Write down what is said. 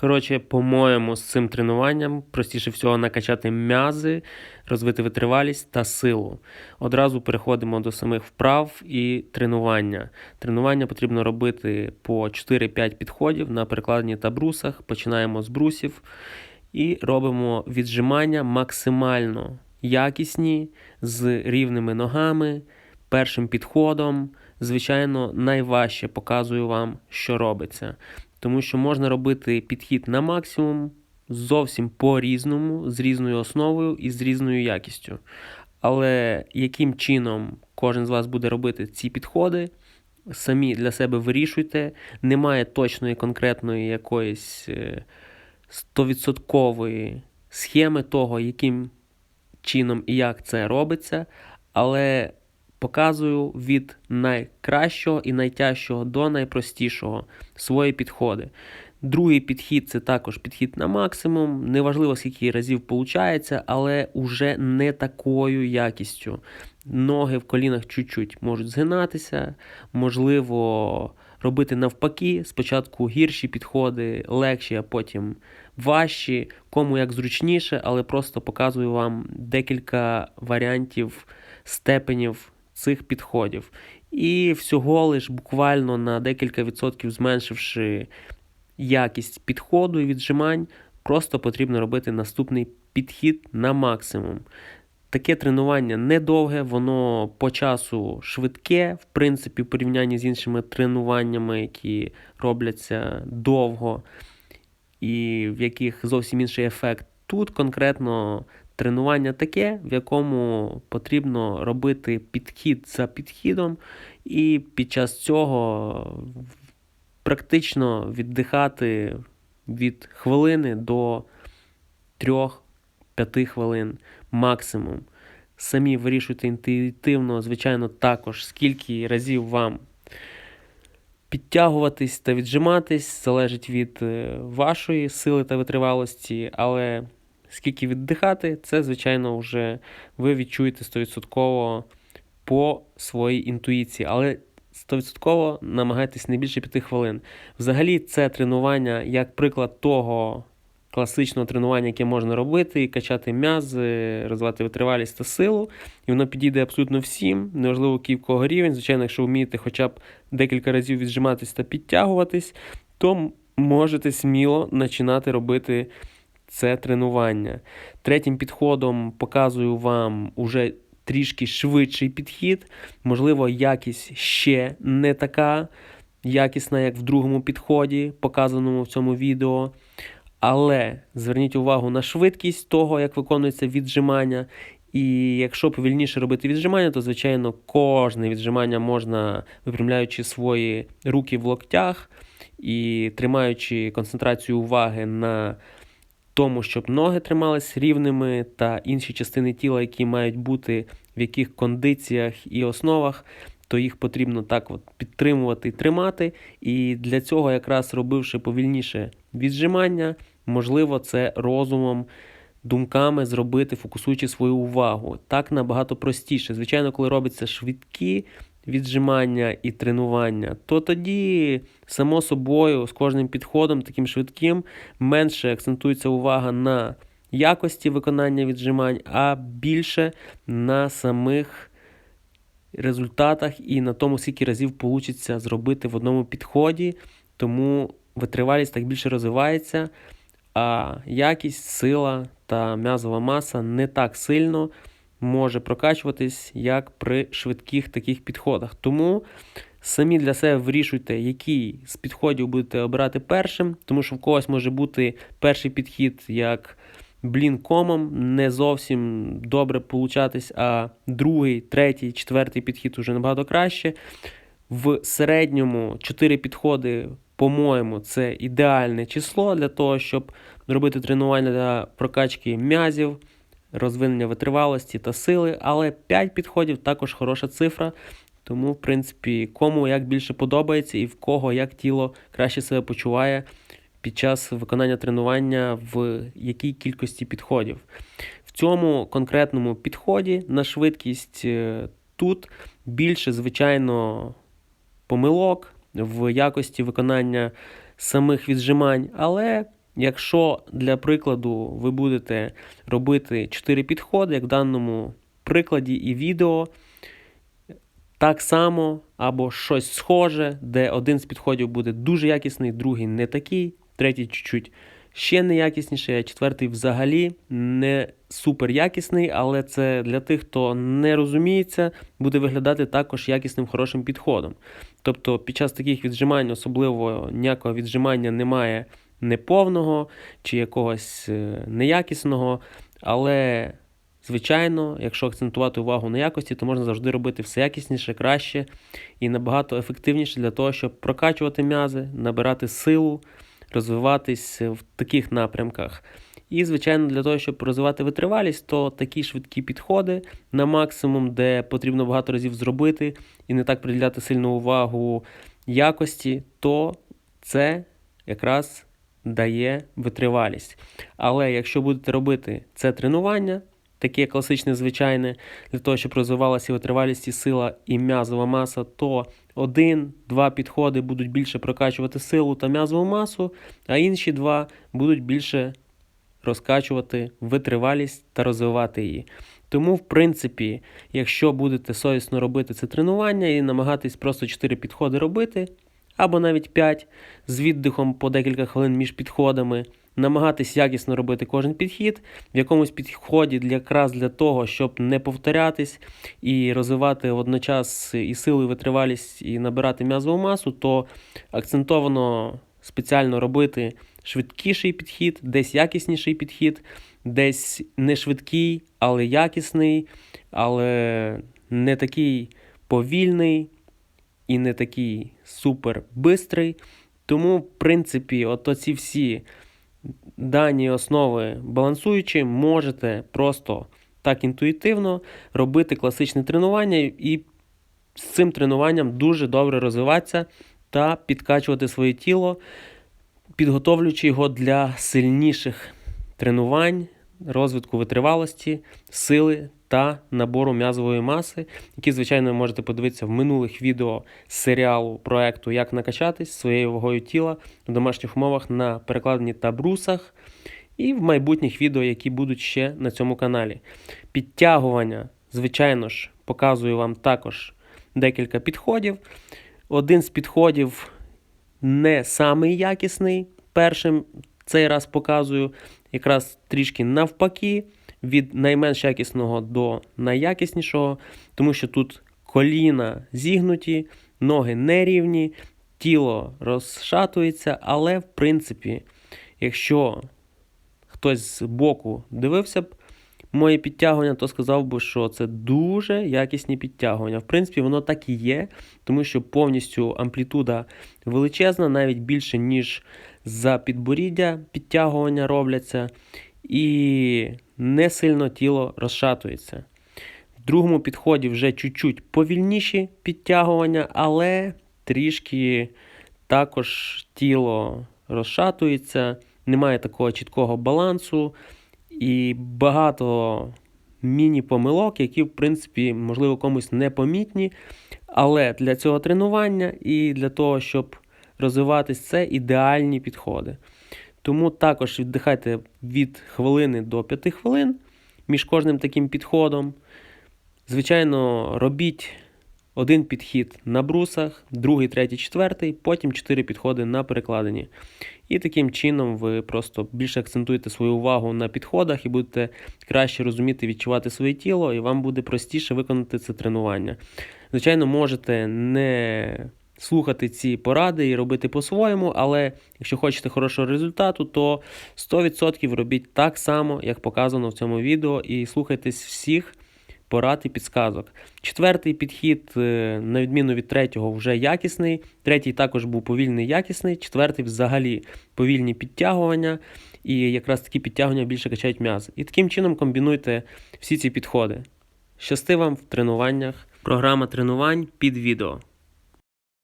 Коротше, по-моєму, з цим тренуванням простіше всього накачати м'язи, розвити витривалість та силу. Одразу переходимо до самих вправ і тренування. Тренування потрібно робити по 4-5 підходів на перекладенні та брусах. Починаємо з брусів і робимо віджимання максимально якісні з рівними ногами, першим підходом. Звичайно, найважче показую вам, що робиться. Тому що можна робити підхід на максимум зовсім по-різному, з різною основою і з різною якістю. Але яким чином кожен з вас буде робити ці підходи, самі для себе вирішуйте. Немає точної конкретної якоїсь е, стовідсоткової схеми того, яким чином і як це робиться. Але показую від найкращого і найтяжчого до найпростішого свої підходи. Другий підхід це також підхід на максимум. Неважливо, скільки разів виходить, але уже не такою якістю. Ноги в колінах чуть-чуть можуть згинатися, можливо, робити навпаки. Спочатку гірші підходи, легші, а потім важчі, кому як зручніше, але просто показую вам декілька варіантів степенів цих підходів. І всього лиш буквально на декілька відсотків зменшивши якість підходу і віджимань, просто потрібно робити наступний підхід на максимум. Таке тренування недовге, воно по часу швидке, в принципі, в порівнянні з іншими тренуваннями, які робляться довго, і в яких зовсім інший ефект. Тут конкретно тренування таке, в якому потрібно робити підхід за підхідом, і під час цього практично віддихати від хвилини до 3-5 хвилин максимум. Самі вирішуйте інтуїтивно, звичайно, також, скільки разів вам підтягуватись та віджиматись, залежить від е, вашої сили та витривалості, але скільки віддихати, це, звичайно, вже ви відчуєте 100% по своїй інтуїції. Але 100% намагайтесь не більше 5 хвилин. Взагалі, це тренування як приклад того класичного тренування, яке можна робити, і качати м'язи, розвивати витривалість та силу. І воно підійде абсолютно всім, неважливо, який в кого рівень. Звичайно, якщо вмієте хоча б декілька разів віджиматись та підтягуватись, то можете сміло починати робити це тренування. Третім підходом показую вам уже трішки швидший підхід. Можливо, якість ще не така якісна, як в другому підході, показаному в цьому відео. Але зверніть увагу на швидкість того, як виконується віджимання. І якщо повільніше робити віджимання, то, звичайно, кожне віджимання можна, випрямляючи свої руки в локтях і тримаючи концентрацію уваги на тому, щоб ноги тримались рівними та інші частини тіла, які мають бути в яких кондиціях і основах, то їх потрібно так от підтримувати і тримати. І для цього, якраз робивши повільніше віджимання, можливо, це розумом. Думками зробити, фокусуючи свою увагу. Так набагато простіше. Звичайно, коли робиться швидкі віджимання і тренування, то тоді, само собою, з кожним підходом, таким швидким, менше акцентується увага на якості виконання віджимань, а більше на самих результатах і на тому, скільки разів вийде зробити в одному підході. Тому витривалість так більше розвивається, а якість, сила та м'язова маса не так сильно може прокачуватись, як при швидких таких підходах. Тому самі для себе вирішуйте, який з підходів будете обирати першим, тому що в когось може бути перший підхід як блін комом, не зовсім добре получатись, а другий, третій, четвертий підхід уже набагато краще. В середньому 4 підходи, по-моєму, це ідеальне число для того, щоб робити тренування для прокачки м'язів розвинення витривалості та сили, але 5 підходів також хороша цифра. Тому, в принципі, кому як більше подобається і в кого як тіло краще себе почуває під час виконання тренування в якій кількості підходів. В цьому конкретному підході на швидкість е, тут більше, звичайно, помилок в якості виконання самих віджимань, але Якщо для прикладу ви будете робити 4 підходи, як в даному прикладі і відео, так само або щось схоже, де один з підходів буде дуже якісний, другий не такий, третій чуть-чуть ще неякісніший, а четвертий взагалі не супер якісний, але це для тих, хто не розуміється, буде виглядати також якісним хорошим підходом. Тобто під час таких віджимань, особливо ніякого віджимання немає неповного чи якогось е, неякісного, але. Звичайно, якщо акцентувати увагу на якості, то можна завжди робити все якісніше, краще і набагато ефективніше для того, щоб прокачувати м'язи, набирати силу, розвиватись в таких напрямках. І, звичайно, для того, щоб розвивати витривалість, то такі швидкі підходи на максимум, де потрібно багато разів зробити і не так приділяти сильну увагу якості, то це якраз дає витривалість. Але якщо будете робити це тренування, таке класичне, звичайне, для того, щоб розвивалася витривалість і сила і м'язова маса, то один-два підходи будуть більше прокачувати силу та м'язову масу, а інші два будуть більше розкачувати витривалість та розвивати її. Тому, в принципі, якщо будете совісно робити це тренування і намагатись просто 4 підходи робити, або навіть 5 з віддихом по декілька хвилин між підходами, намагатись якісно робити кожен підхід, в якомусь підході для, якраз для того, щоб не повторятись і розвивати водночас і силу, і витривалість, і набирати м'язову масу, то акцентовано спеціально робити швидкіший підхід, десь якісніший підхід, десь не швидкий, але якісний, але не такий повільний і не такий супер бистрий. Тому, в принципі, от ці всі дані основи балансуючі, можете просто так інтуїтивно робити класичне тренування і з цим тренуванням дуже добре розвиватися та підкачувати своє тіло, підготовлюючи його для сильніших тренувань, розвитку витривалості, сили та набору м'язової маси, які, звичайно, ви можете подивитися в минулих відео з серіалу проекту Як накачатись своєю вагою тіла в домашніх умовах на перекладенні та брусах, і в майбутніх відео, які будуть ще на цьому каналі. Підтягування, звичайно ж, показую вам також декілька підходів. Один з підходів не самий якісний. Першим цей раз показую якраз трішки навпаки від найменш якісного до найякіснішого, тому що тут коліна зігнуті, ноги нерівні, тіло розшатується, але, в принципі, якщо хтось з боку дивився б моє підтягування, то сказав би, що це дуже якісні підтягування. В принципі, воно так і є, тому що повністю амплітуда величезна, навіть більше, ніж за підборіддя підтягування робляться і не сильно тіло розшатується. В другому підході вже чуть-чуть повільніші підтягування, але трішки також тіло розшатується, немає такого чіткого балансу і багато міні-помилок, які, в принципі, можливо, комусь непомітні. Але для цього тренування і для того, щоб розвиватись, це ідеальні підходи. Тому також віддихайте від хвилини до 5 хвилин між кожним таким підходом. Звичайно, робіть один підхід на брусах, другий, третій, четвертий, потім 4 підходи на перекладині. І таким чином ви просто більше акцентуєте свою увагу на підходах і будете краще розуміти, відчувати своє тіло, і вам буде простіше виконати це тренування. Звичайно, можете не слухати ці поради і робити по-своєму, але якщо хочете хорошого результату, то 100% робіть так само, як показано в цьому відео, і слухайтесь всіх порад і підсказок. Четвертий підхід, е, на відміну від третього, вже якісний. Третій також був повільний якісний, четвертий взагалі повільні підтягування. І якраз такі підтягування більше качають м'язи. І таким чином комбінуйте всі ці підходи. Щасти вам в тренуваннях. Програма тренувань під відео.